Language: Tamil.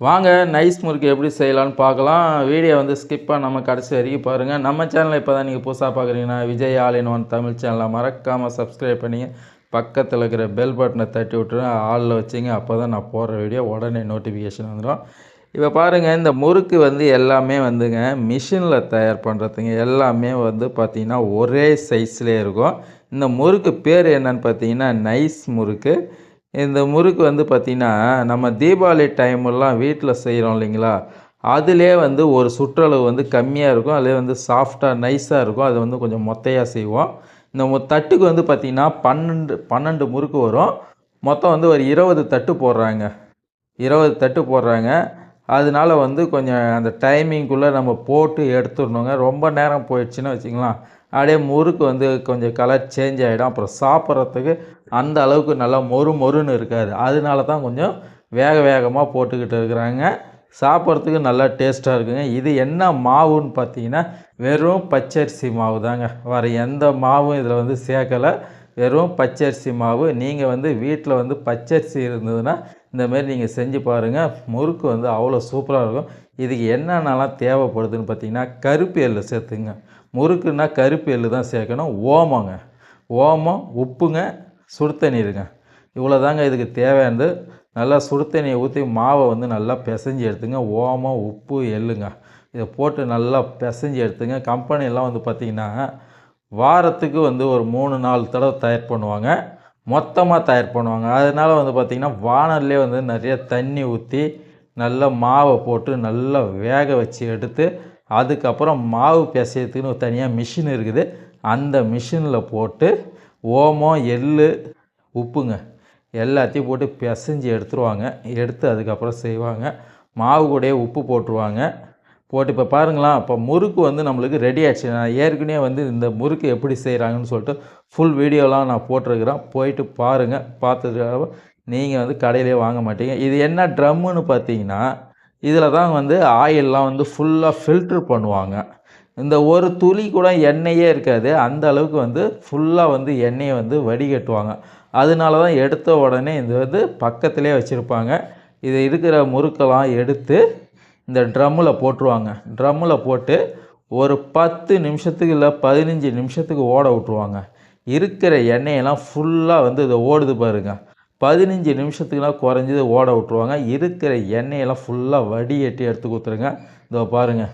வாங்க நைஸ் முறுக்கு எப்படி செய்யலாம்னு பார்க்கலாம். வீடியோ வந்து ஸ்கிப் பண்ணாமல் கடைசி வரைக்கும் பாருங்கள் நம்ம சேனலை இப்போ தான் நீங்கள் புதுசாக பார்க்குறீங்கன்னா Vijay all in one Tamil சேனலை மறக்காமல் சப்ஸ்கிரைப் பண்ணிங்க. பக்கத்தில் இருக்கிற பெல் பட்டனை தட்டி விட்டுருங்க. ஆளில் வச்சிங்க அப்போ தான் நான் போடுற வீடியோ உடனே நோட்டிஃபிகேஷன் வந்துடும் இப்போ பாருங்கள் இந்த முறுக்கு வந்து எல்லாமே வந்துங்க மிஷினில் தயார் பண்ணுறதுங்க எல்லாமே வந்து பார்த்திங்கன்னா ஒரே சைஸ்லேயே இருக்கும். இந்த முறுக்கு பேர் என்னன்னு பார்த்தீங்கன்னா நைஸ் முறுக்கு. இந்த முறுக்கு வந்து பார்த்திங்கன்னா நம்ம தீபாவளி டைமெல்லாம் வீட்டில் செய்கிறோம் இல்லைங்களா? அதிலே வந்து ஒரு சுற்றளவு வந்து கம்மியாக இருக்கும். அதிலே வந்து சாஃப்டாக நைஸாக இருக்கும். அது வந்து கொஞ்சம் மொத்தையாக செய்வோம். இந்த மொ- தட்டுக்கு வந்து பார்த்திங்கன்னா பன்னெண்டு பன்னெண்டு முறுக்கு வரும். மொத்தம் வந்து ஒரு இருபது தட்டு போடுறாங்க. இருபது தட்டு போடுறாங்க. அதனால வந்து கொஞ்சம் அந்த டைமிங்குள்ளே நம்ம போட்டு எடுத்துடணுங்க. ரொம்ப நேரம் போயிடுச்சுன்னு வச்சுக்கலாம் அப்படியே முறுக்கு வந்து கொஞ்சம் கலர் சேஞ்ச் ஆகிடும் அப்புறம் சாப்பிட்றதுக்கு அந்த அளவுக்கு நல்லா மொறு மொறுன்னு இருக்காது. அதனால தான் கொஞ்சம் வேக வேகமாக போட்டுக்கிட்டு இருக்கிறாங்க. சாப்பிட்றதுக்கு நல்லா டேஸ்ட்டாக இருக்குங்க. இது என்ன மாவுன்னு பார்த்தீங்கன்னா வெறும் பச்சரிசி மாவு தாங்க. வேறு எந்த மாவும் இதில் வந்து சேர்க்கலை. வெறும் பச்சரிசி மாவு. நீங்கள் வந்து வீட்டில் வந்து பச்சரிசி இருந்ததுன்னா இந்தமாரி நீங்கள் செஞ்சு பாருங்கள் முறுக்கு வந்து அவ்வளோ சூப்பராக இருக்கும். இதுக்கு என்னென்னலாம் தேவைப்படுதுன்னு பார்த்தீங்கன்னா கருப்பு எள்ளு சேர்த்துங்க. முறுக்குன்னா கருப்பு எள்ளு தான் சேர்க்கணும். ஓமங்க. ஓமம் உப்புங்க சுடுத்தண்ணீருங்க இவ்வளோ தாங்க இதுக்கு தேவையானது. நல்லா சுடு தண்ணியை ஊற்றி மாவை வந்து நல்லா பிசைஞ்சு எடுத்துங்க. ஓமம் உப்பு எள்ளுங்க. இதை போட்டு நல்லா பிசைஞ்சு எடுத்துங்க. கம்பெனிலாம் வந்து பார்த்திங்கன்னா வாரத்துக்கு வந்து ஒரு மூணு நாலு தடவை தயார் பண்ணுவாங்க. மொத்தமாக தயார் பண்ணுவாங்க. அதனால் வந்து பார்த்திங்கன்னா வானல்லே வந்து நிறைய தண்ணி ஊற்றி நல்லா மாவை போட்டு நல்லா வேக வச்சு எடுத்து அதுக்கப்புறம் மாவு பிசையத்துக்குன்னு ஒரு தனியாக மிஷின் இருக்குது. அந்த மிஷினில் போட்டு ஓமம் எள் உப்புங்க எல்லாத்தையும் போட்டு பிசைஞ்சு எடுத்துருவாங்க. எடுத்து அதுக்கப்புறம் செய்வாங்க. மாவு கூடயே உப்பு போட்டுருவாங்க. போட்டு இப்போ பாருங்களேன் இப்போ முறுக்கு வந்து நம்மளுக்கு ரெடி ஆச்சு. நான் ஏற்கனவே வந்து இந்த முறுக்கு எப்படி செய்கிறாங்கன்னு சொல்லிட்டு ஃபுல் வீடியோலாம் நான் போட்டிருக்கிறேன். போயிட்டு பாருங்கள் பார்த்ததுக்காக நீங்கள் வந்து கடையிலே வாங்க மாட்டீங்க. இது என்ன ட்ரம்முன்னு பார்த்தீங்கன்னா இதில் தான் வந்து ஆயிலெலாம் வந்து ஃபுல்லாக ஃபில்ட்ரு பண்ணுவாங்க. இந்த ஒரு துளி கூட எண்ணெயே இருக்காது. அந்த அளவுக்கு வந்து ஃபுல்லாக வந்து எண்ணெயை வந்து வடிகட்டுவாங்க. அதனால தான் எடுத்த உடனே இது வந்து பக்கத்திலே வச்சுருப்பாங்க. இது இருக்கிற முறுக்கெல்லாம் எடுத்து இந்த ட்ரம்மில் போட்டுருவாங்க. ட்ரம்மில் போட்டு ஒரு பத்து நிமிஷத்துக்கு இல்லை பதினஞ்சு நிமிஷத்துக்கு ஓட விட்ருவாங்க இருக்கிற எண்ணெயெல்லாம் ஃபுல்லாக வந்து இதை ஓடுது பாருங்க. பதினஞ்சு நிமிஷத்துக்குலாம் குறைஞ்சது ஓட விட்ருவாங்க இருக்கிற எண்ணெயெல்லாம் ஃபுல்லாக வடிகட்டி எடுத்து கொடுத்துருங்க இதோ பாருங்கள்